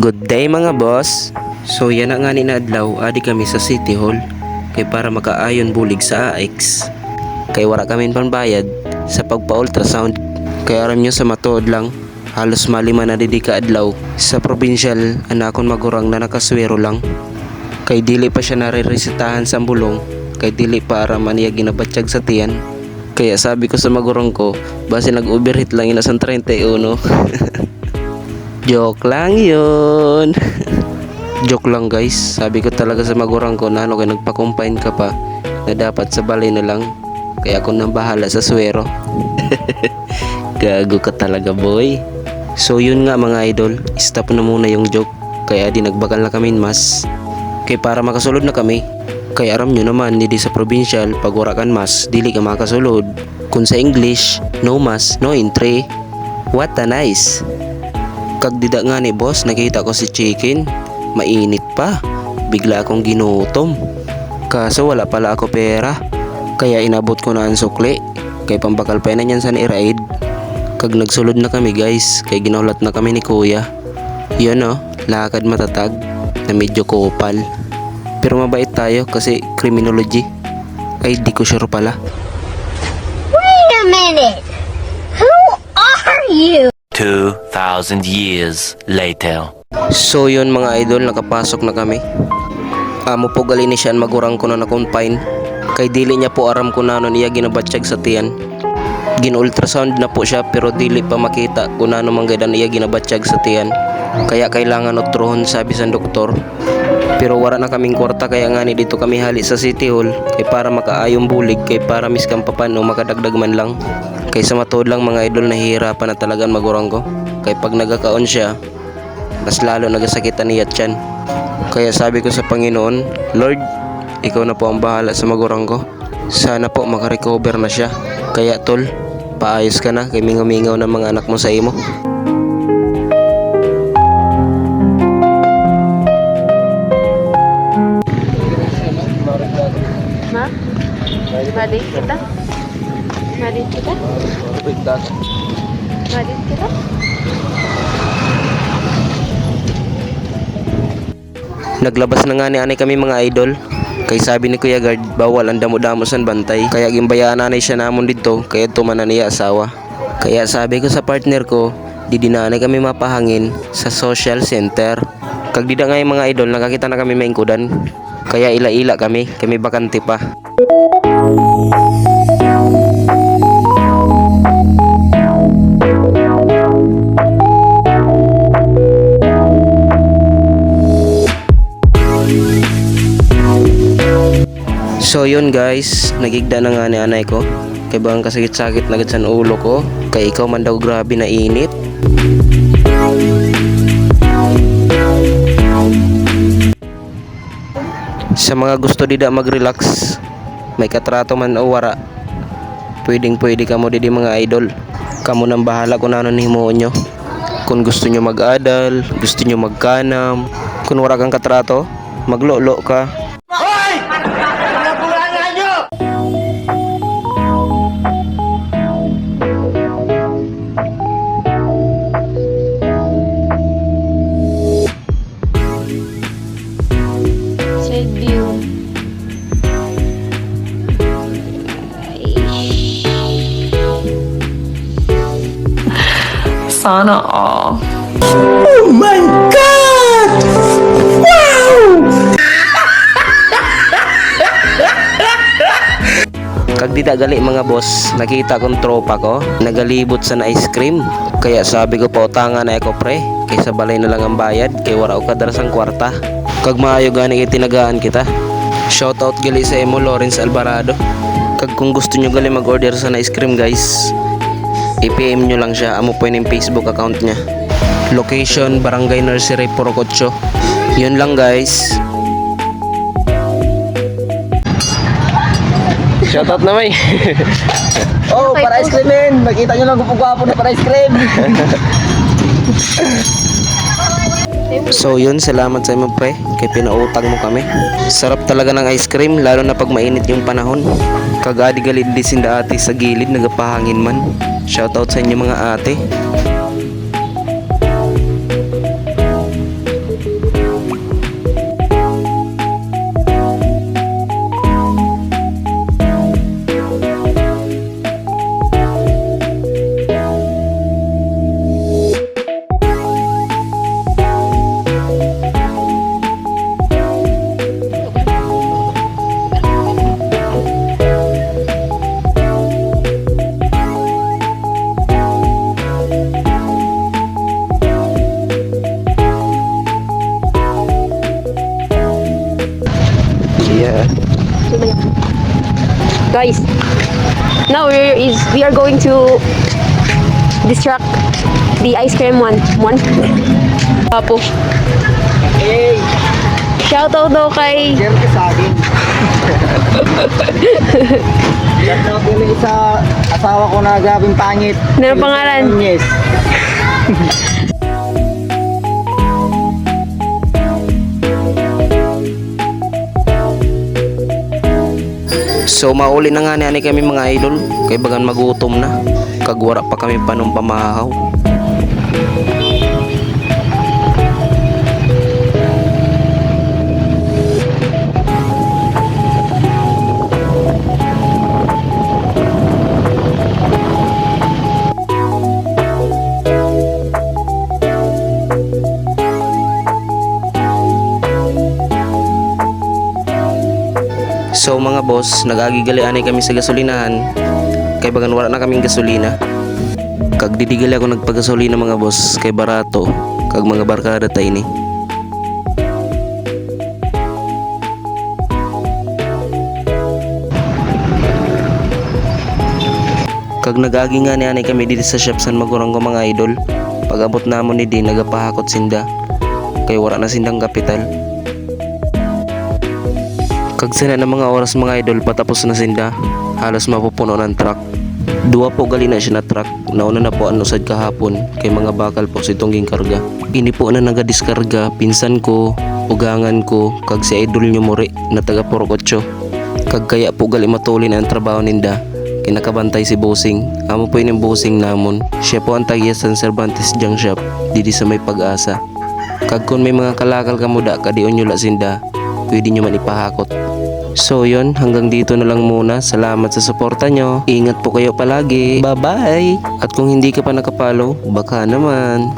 Good day mga boss. So yan na nga adlaw adi kami sa City Hall kay para makaayon bulig sa AX. Kay wala kami panbayad sa pagpa-ultrasound. Kay aram nyo sa matuod lang halos malima na didi ka adlaw sa provincial anakon magurang na nakaswero lang. Kay dili pa siya nare-resetahan sa bulong kay dili pa aram niya ginabatsyag sa tiyan. Kaya sabi ko sa magurang ko, base nag-overheat lang ina sa 31. Joke lang yun. Joke lang guys. Sabi ko talaga sa magurang ko na ano kaya nagpa-combine ka pa na dapat sa balay na lang. Kaya ako nang bahala sa swero. Gago ka talaga boy. So yun nga mga idol, stop na muna yung joke. Kaya di nagbakal na kami mas. Kaya para makasulod na kami. Kaya aram nyo naman, hindi sa provincial, pag wala kan mas, dili ka makasulod. Kung sa English, no mas, no entry. What a nice. Kag dida nga ni boss, nakita ko si chicken. Mainit pa. Bigla akong ginutom. Kaso wala pala ako pera. Kaya inabot ko na ang sukli. Kay pambakal pa na niyan sa ni-ride. Kag nagsulod na kami guys. Kay ginaulat na kami ni kuya. Yun oh, lakad matatag. Na medyo kupal. Pero mabait tayo kasi criminology. Ay di ko sure pala. Wait a minute. Who are you? 2,000 years later. So yun mga idol, nakapasok na kami. Amo po gali ni siya magurang ko na na-confine. Kay dili niya po aram ko na ano niya ginabatsyag sa tiyan. Gin-ultrasound na po siya pero dili pa makita kung ano man gaydan niya ginabatsyag sa tiyan. Kaya kailangan otrohon sabi sa doktor. Pero wala na kaming kwarta kaya nga ni dito kami hali sa City Hall kay para makaayong bulig kay para miskan papano makadagdag man lang. Kay sa matuod lang mga idol nahihirapan na talagang magurang ko. Kay pag nagakaon siya, mas lalo nagasakitan niya tiyan. Kaya sabi ko sa Panginoon, Lord, ikaw na po ang bahala sa magurang ko. Sana po makarecover na siya. Kaya tol, paayos ka na kay mingaw-mingaw ng mga anak mo sa imo. Ma? Balik kita? Kita? Balik kita? Naglabas na nga ni anay kami mga idol. Kay sabi ni Kuya Guard, bawal ang damo-damo san bantay. Kaya gimbayaan nanay siya namon dito, kaya tumanan niya asawa. Kaya sabi ko sa partner ko, di dinanay kami mapahangin sa social center. Kag dida nga yung mga idol, nakakita na kami maingkudan. Kaya ila-ila kami, kami bakante pa. So yun guys, nagigda na nga ni anay ko. Kay bang kasakit-sakit na sa ulo ko. Kay ikaw man daw grabe na init. Sa mga gusto dida mag-relax, may katrato man o wara. Pwedeng pwede ka mo didi mga idol. Kamu nang bahala kung ano nimo nyo. Kung gusto nyo mag-adal, gusto nyo magkanam. Kung wala kang katrato, maglolo ka. Sana all. Kag di gali mga boss, nakita kong tropa ko, nagalibot sa na ice cream. Kaya sabi ko pa utangan na ako pre, kaysa balay na lang ang bayad, kay wala ko kadaras ang kwarta. Kag maayo gani kay tinagaan kita. Shoutout gali sa emo Lawrence Alvarado. Kag kung gusto nyo gali mag-order sa na ice cream guys, i-PM nyo lang siya, amo po yung Facebook account niya. Location, Barangay Nursery, Purocotcho. Yun lang guys. Shoutout na may. Oh, para ice cream men. Nakita nyo lang kung gwapo na para ice cream. So yun, salamat sa inyo pre, kay pinautang mo kami. Sarap talaga ng ice cream, lalo na pag mainit yung panahon. Kagadi galid di sinda ate sa gilid, nagapahangin man. Shoutout sa inyo mga ate. Guys, now we is we are going to distract the ice cream one. One. Apo. Hey, Shoutout daw kay share ka sa akin. Shout out din sa asawa ko na gabing pangit. Ano pangalan? Yes. So mauli na nga ni ani kami mga idol kay bagan magutom na. Kagwara pa kami panong So mga boss, nagagigalian kami sa gasolinahan. Kay bagan wala na kaming gasolina. Kag didigali ako nagpagasolina mga boss kay barato kag mga barkada tayo ni. Kag nagagi nga ni ani kami dito sa shop san magurang ko mga idol. Pag abot namon ni din nagapahakot sinda. Kay wala na sindang kapital. Kag sana ng mga oras mga idol patapos na sinda. Halos mapupuno ng truck. Duwa po gali na siya na truck. Nauna na po ang usad kahapon kay mga bakal po si tungging karga. Ini po na nagadiskarga pinsan ko, ugangan ko, kag si idol nyo mori na taga Porokotso. Kag kaya po gali matulin ang trabaho ninda. Kinakabantay si Bosing. Amo po yung Bosing namon. Siya po ang tagiya sa Cervantes Junk Shop. Didi sa may pag-asa. Kag kung may mga kalakal ka muda, kadion nyo la sinda, pwede nyo man ipahakot. So yon hanggang dito na lang muna. Salamat sa suporta nyo. Ingat po kayo palagi. Bye-bye! At kung hindi ka pa nakapalo, baka naman.